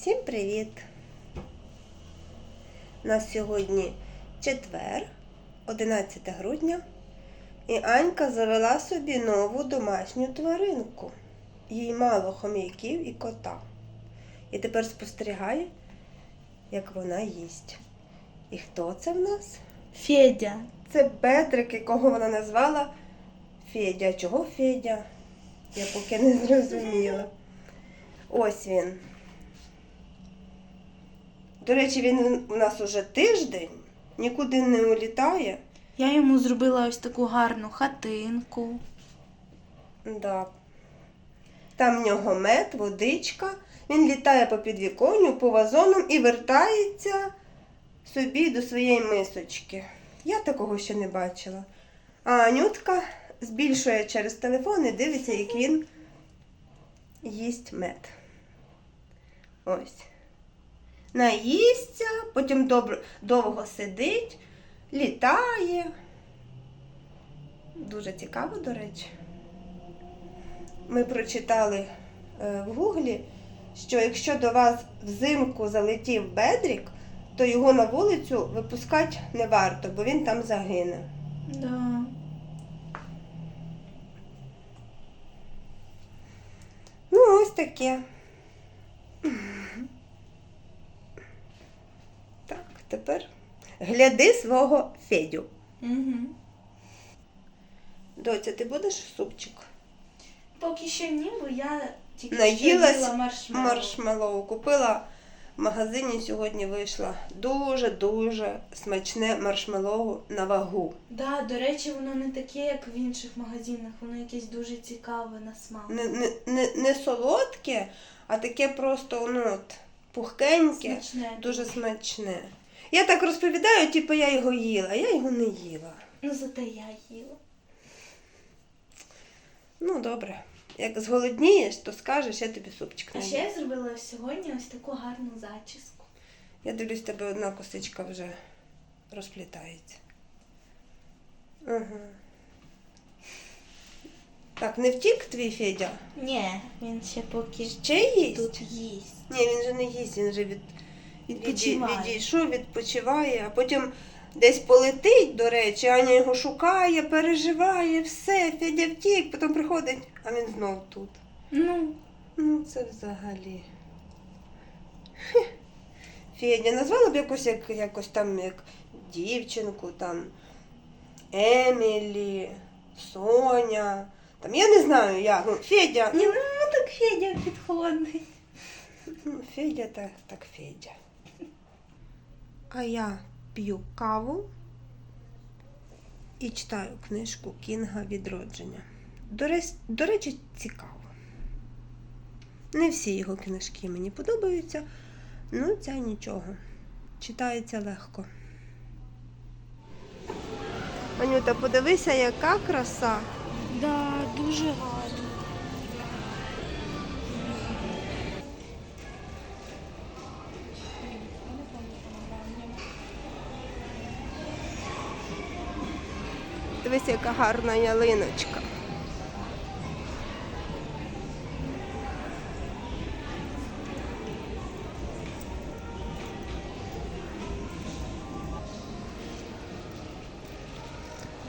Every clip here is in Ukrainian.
Всім привіт! У нас сьогодні четвер, 11 грудня, і Анька завела собі нову домашню тваринку. Їй мало хом'яків і кота. І тепер спостерігає, як вона їсть. І хто це в нас? Федя. Це Петрик, якого вона назвала Федя. Чого Федя? Я поки не зрозуміла. Ось він. До речі, він у нас уже тиждень, нікуди не улітає. Я йому зробила ось таку гарну хатинку. Да. Там в нього мед, водичка. Він літає по підвіконню, по вазонам і вертається собі до своєї мисочки. Я такого ще не бачила. А Анютка збільшує через телефон і дивиться, як він їсть мед. Ось. Наїсться, потім добре, довго сидить, літає. Дуже цікаво, до речі. Ми прочитали е, в гуглі, що якщо до вас взимку залетів бедрік, то його на вулицю випускати не варто, бо він там загине. Да. Ну, ось таке. Так, тепер гляди свого Федю. Угу. Доця, ти будеш супчик? Поки що ні, бо я тільки Наїлась що їла маршмеллоу. Маршмеллоу купила в магазині сьогодні вийшла дуже-дуже смачне маршмеллоу на вагу. Да, до речі, воно не таке, як в інших магазинах, воно якесь дуже цікаве на смак. Не, не, не, не солодке, а таке просто ну, от, пухкеньке, Смачне. дуже смачне. Я так розповідаю, типу я його їла, а я його не їла. Ну, зате я їла. Ну, добре. Як зголоднієш, то скажеш, я тобі супчик А ще я зробила сьогодні ось таку гарну зачіску. Я дивлюсь, тебе одна косичка вже розплітається. Ага. Так, не втік твій Федя? Ні, він ще поки Ще їсть? тут їсть. Ні, він же не їсть, він же від... Відпочиває. відійшов, відпочиває, а потім десь полетить, до речі, Аня його шукає, переживає, все, Федя втік, потім приходить, а він знов тут. Ну, Ну, це взагалі. Федя, назвала б якось, як, якось там як дівчинку, там Емілі, Соня. Там я не знаю як. Ну, Федя. ні, ну так Федя підходить. Ну, Федя так, так Федя. А я п'ю каву і читаю книжку Кінга Відродження. До, речі, цікаво. Не всі його книжки мені подобаються, ну ця нічого. Читається легко. Анюта, подивися, яка краса. Да, дуже гарно. Дивись, яка гарна ялиночка.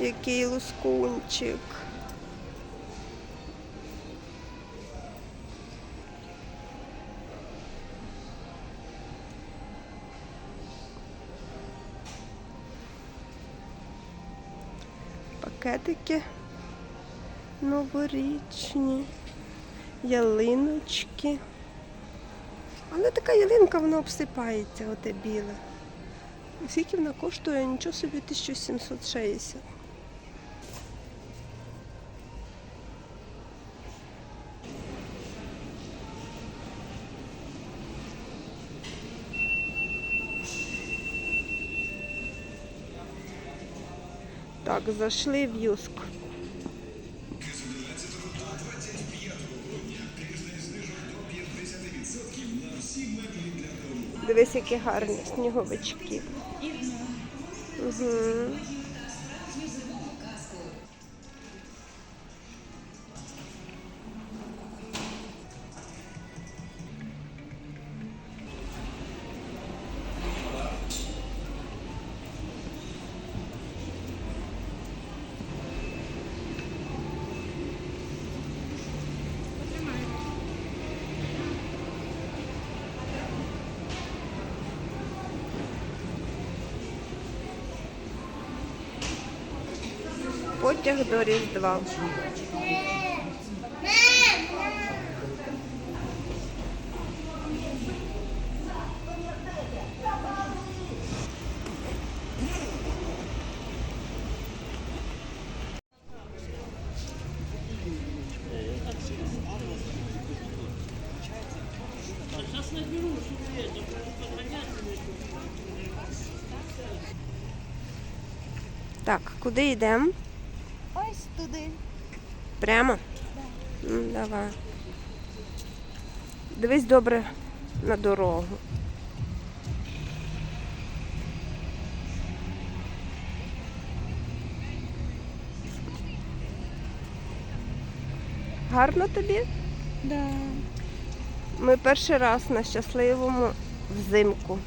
Який лускунчик. Пакетики новорічні, ялиночки. Але така ялинка, вона обсипається, оте біле. Скільки вона коштує? Нічого собі 1760. Так, зайшли в юск. Дивись, які гарні сніговички. Угу. Потяг до Різдва. Так, куди йдемо? Туди. Прямо? Ну, давай. Дивись добре на дорогу. Гарно тобі? Да. Ми перший раз на щасливому взимку.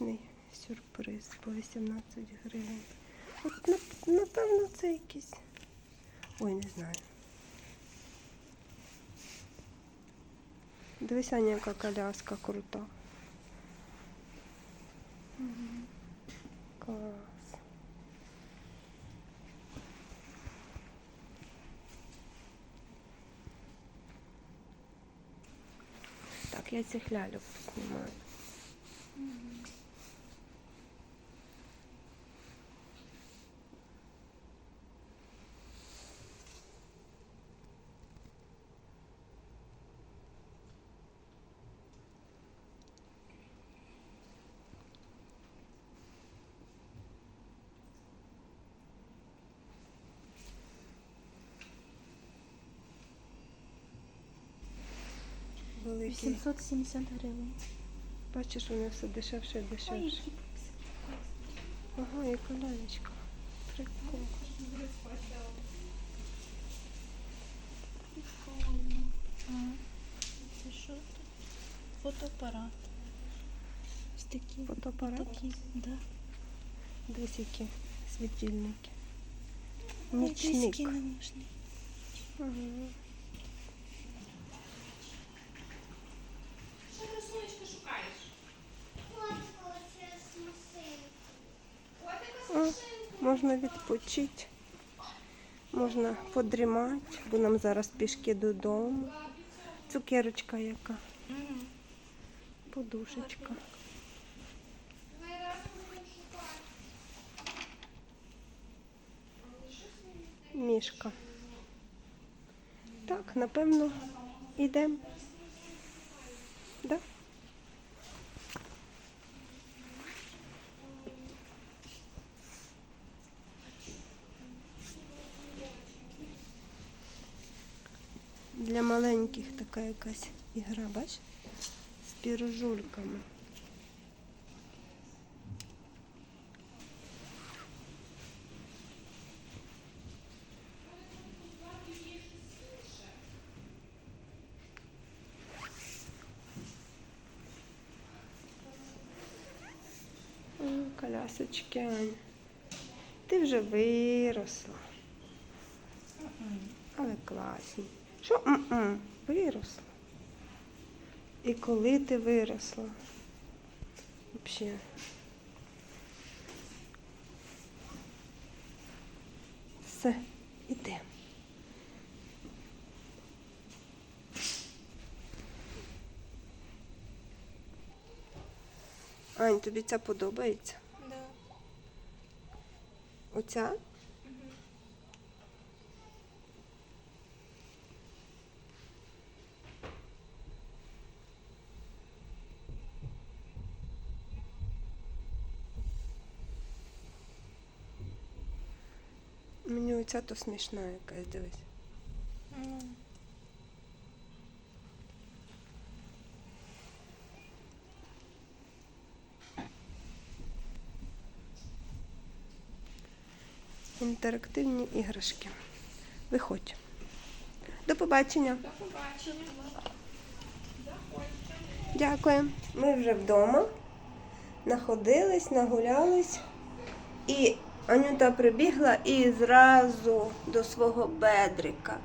Новорічний сюрприз по 18 гривень. От, напевно, це якийсь. Ой, не знаю. Дивися, Аня, яка коляска крута. Клас. Так, я цих ляльок знімаю. Великі. 870 гривень. Бачиш, вони все дешевше і дешевше. Ага, і колянечка. Прикол. Прикольно. Це що тут? Фотоапарат. Ось такі. Фотоапарат. Такі, да. Дивись, які світильники. Нічник. Ага. Можна відпочити, можна подрімати, бо нам зараз пішки додому. Цукерочка яка, подушечка. Мішка. Так, напевно, йдемо. Да? Така якась ігра, бач? З пірожульками. Колясочки, Ти вже виросла. Але класні. Що? М-м, виросла. І коли ти виросла? Взагалі. Все, іде. Ань, тобі ця подобається? Да. Оця? Мені оця то смішна якась, дивись. Ну, Інтерактивні іграшки. Виходь. До побачення. До побачення. Дякую. Ми вже вдома. Находились, нагулялись. І Анюта прибігла і зразу до свого бедрика.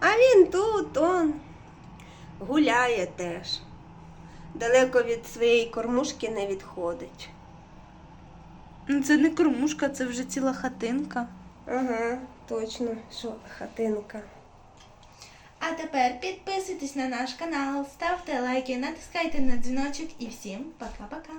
А він тут, он, гуляє теж. Далеко від своєї кормушки не відходить. Ну, Це не кормушка, це вже ціла хатинка. Ага, точно, що хатинка. А тепер підписуйтесь на наш канал, ставте лайки, натискайте на дзвіночок і всім пока-пока.